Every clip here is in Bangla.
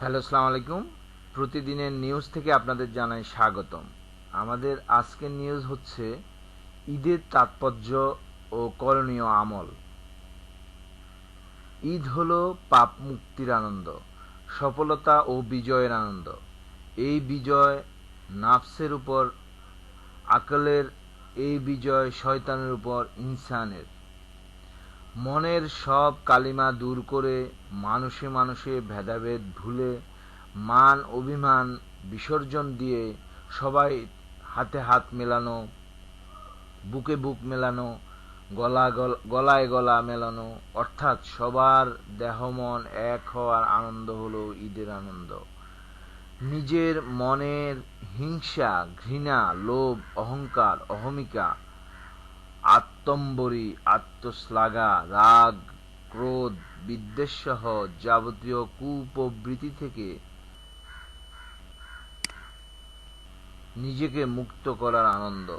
হ্যালো সালাম আলাইকুম। প্রতিদিনের নিউজ থেকে আপনাদের জানাই স্বাগতম। আমাদের আজকের নিউজ হচ্ছে ঈদের তাৎপর্য ও করণীয় আমল। ঈদ হলো পাপ মুক্তির আনন্দ, সফলতা ও বিজয়ের আনন্দ। এই বিজয় নাফসের উপর, আকলের এই বিজয় শয়তানের উপর, ইনসানের। মনের সব কালিমা দূর করে মানুষে মানুষে ভেদাভেদ ভুলে, মান অভিমান বিসর্জন দিয়ে সবাই হাতে হাত মেলানো, বুকে বুক মেলানো, গলা গলায় গলা মেলানো, অর্থাৎ সবার দেহ মন এক হওয়ার আনন্দ হলো ঈদের আনন্দ। নিজের মনের হিংসা, ঘৃণা, লোভ, অহংকার, অহমিকা আত্মম্বরী আত্মশ্লাঘা, রাগ, ক্রোধ, বিদ্বেষসহ যাবতীয় কুপ্রবৃত্তি থেকে নিজেকে মুক্ত করার আনন্দ।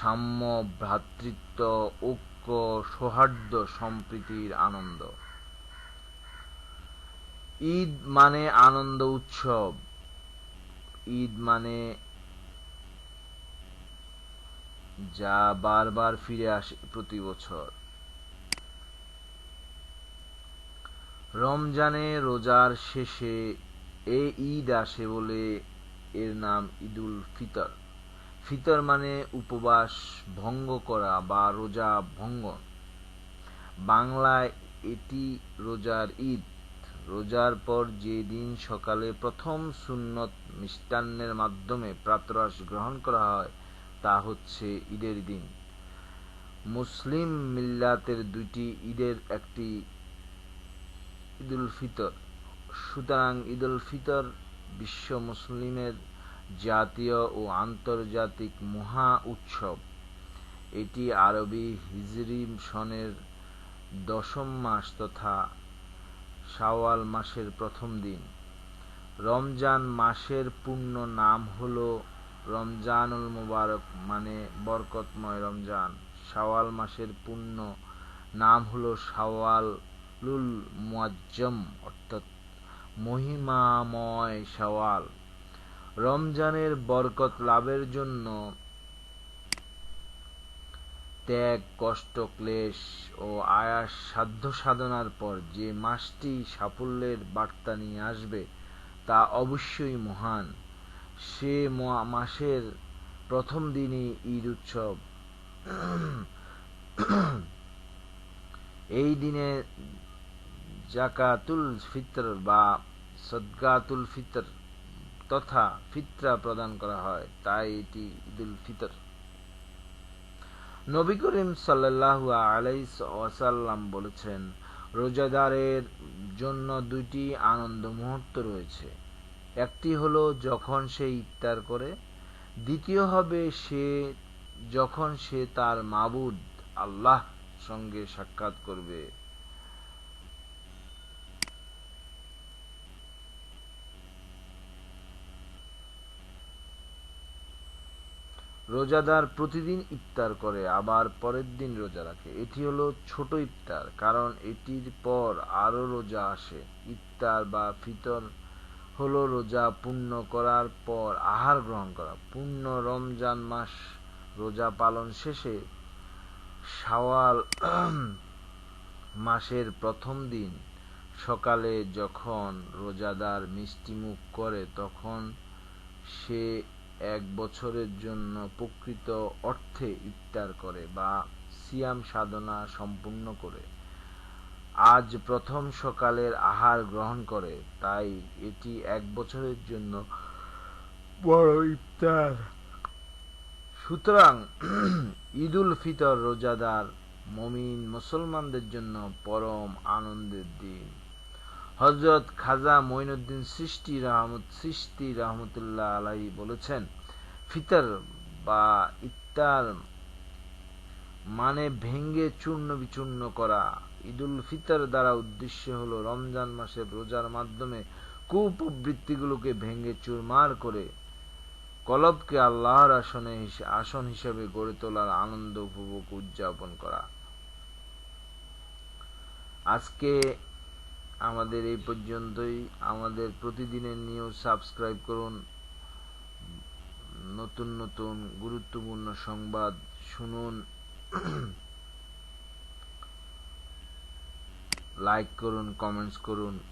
সাম্য, ভ্রাতৃত্ব, ঐক্য, সৌহার্দ্য সম্প্রীতির আনন্দ। ঈদ মানে আনন্দ উৎসব। ঈদ মানে যা বারবার ফিরে আসে প্রতি বছর। রমজানে রোজার শেষে এ ঈদ আসে বলে এর নাম ঈদুল ফিতর। ফিতর মানে উপবাস ভঙ্গ করা বা রোজা ভঙ্গন। বাংলায় এটি রোজার ঈদ। রোজার পর যে দিন সকালে প্রথম সুন্নত মিষ্টান্নের মাধ্যমে প্রাতরাশ গ্রহণ করা হয় তা হচ্ছে ঈদের দিন। মুসলিম মিল্লাতের দুইটি ঈদের একটি ঈদুল ফিতর। সুতরাং ঈদুল ফিতর বিশ্ব মুসলিমের জাতীয় ও আন্তর্জাতিক মহা উৎসব। এটি আরবি হিজরি সনের দশম মাস তথা শাওয়াল মাসের প্রথম দিন। রমজান মাসের পূর্ণ নাম হল রমজানুল মুবারক মানে বরকতময় রমজান। শাওয়াল মাসের পূর্ণ নাম হল শাওয়ালুল মুয়াজ্জম, অর্থাৎ মহিমাময় শাওয়াল। রমজানের বরকত লাভের জন্য ত্যাগ, কষ্ট, ক্লেশ ও আয়াস সাধ্য সাধনার পর যে মাসটি সাফল্যের বার্তা নিয়ে আসবে তা অবশ্যই মহান। সে মাসের প্রথম দিনই ঈদ উৎসব। এই দিনে জাকাতুল ফিতর বা সদগাতুল ফিতর তথা ফিতরা প্রদান করা হয়, তাই এটি ঈদুল ফিতর। নবী করিম সাল্লাহ আলাইসাল্লাম বলেছেন, রোজাদারের জন্য দুইটি আনন্দ মুহূর্ত রয়েছে। একটি হলো যখন সে ইফতার করে, দ্বিতীয় হবে সে যখন সে তার মাবুদ আল্লাহ সঙ্গে সাক্ষাৎ করবে। রোজাদার প্রতিদিন ইফতার করে, আবার পরের দিন রোজা রাখে। এটি হলো ছোট ইফতার, কারণ এটির পর আরও রোজা আসে। ইফতার বা ফিতর হলো রোজা পূর্ণ করার পর আহার গ্রহণ করা। পূর্ণ রমজান মাস রোজা পালন শেষে শাওয়াল মাসের প্রথম দিন সকালে যখন রোজাদার মিষ্টিমুখ করে, তখন সে এক বছরের জন্য প্রকৃত অর্থে ইফতার করে বা সিয়াম সাধনা সম্পূর্ণ করে। আজ প্রথম সকালের আহার গ্রহণ করে, তাই এটি এক বছরের জন্য বড় ইফতার। সুতরাং, ঈদুল ফিতর রোজাদার মমিন মুসলমানদের জন্য পরম আনন্দের দিন। হজরত খাজা মঈনুদ্দিন সৃষ্টি রহমত, সৃষ্টি রহমতুল্লাহ আলাহি বলেছেন, ফিতর বা ইফতার মানে ভেঙ্গে চূর্ণ বিচূর্ণ করা। ঈদুল ফিতর দ্বারা উদ্দেশ্য হল রমজান মাসের রোজার মাধ্যমে কুপ্রবৃত্তিগুলোকে ভেঙ্গে চুরমার করে কলবকে আল্লাহর আসনে আসন হিসেবে গড়ে তোলার আনন্দ উপভোগ উদযাপন করা। আজকে আমাদের এই পর্যন্তই। আমাদের প্রতিদিনের নিউজ সাবস্ক্রাইব করুন। নতুন নতুন গুরুত্বপূর্ণ সংবাদ শুনুন। লাইক করুন কমেন্টস করুন।